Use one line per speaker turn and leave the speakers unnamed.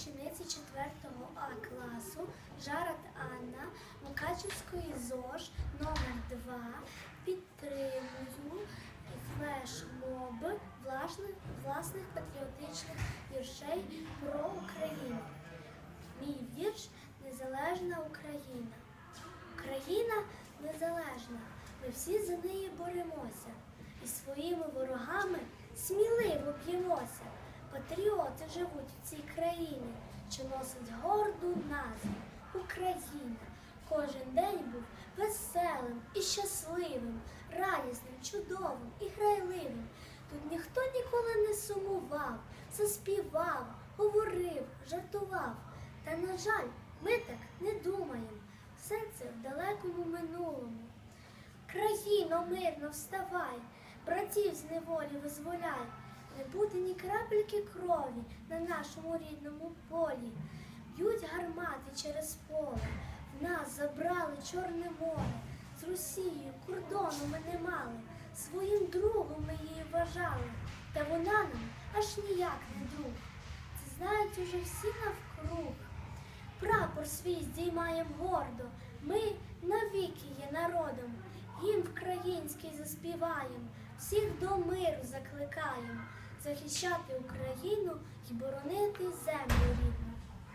учениці 4 А класу Жарат Анна Мукачівської ЗОЖ номер 2 підтримую флешмоб власних, патріотичних віршей про Україну. Мій вірш Незалежна Україна. Україна незалежна. Ми всі за неї боремося і своїми ворогами сміливо б'ємося. Патріоти живуть в цій країні, що носить горду назву Україна. Кожен день був веселим і щасливим, радісним, чудовим і грайливим. Тут ніхто ніколи не сумував, заспівав, говорив, жартував. Та, на жаль, ми так не думаємо. Все це в далекому минулому. Країно, мирно вставай, братів з неволі визволяй, не буде ні крапельки крові на нашому рідному полі. Б'ють гармати через поле, в нас забрали Чорне море. З Росією кордону ми не мали, своїм другом ми її вважали, та вона нам аж ніяк не друг. Це знають уже всі навкруг. Прапор свій здіймаєм гордо, ми навіки є народом, гімн український заспіваєм, всіх до миру закликаємо захищати Україну і боронити землю.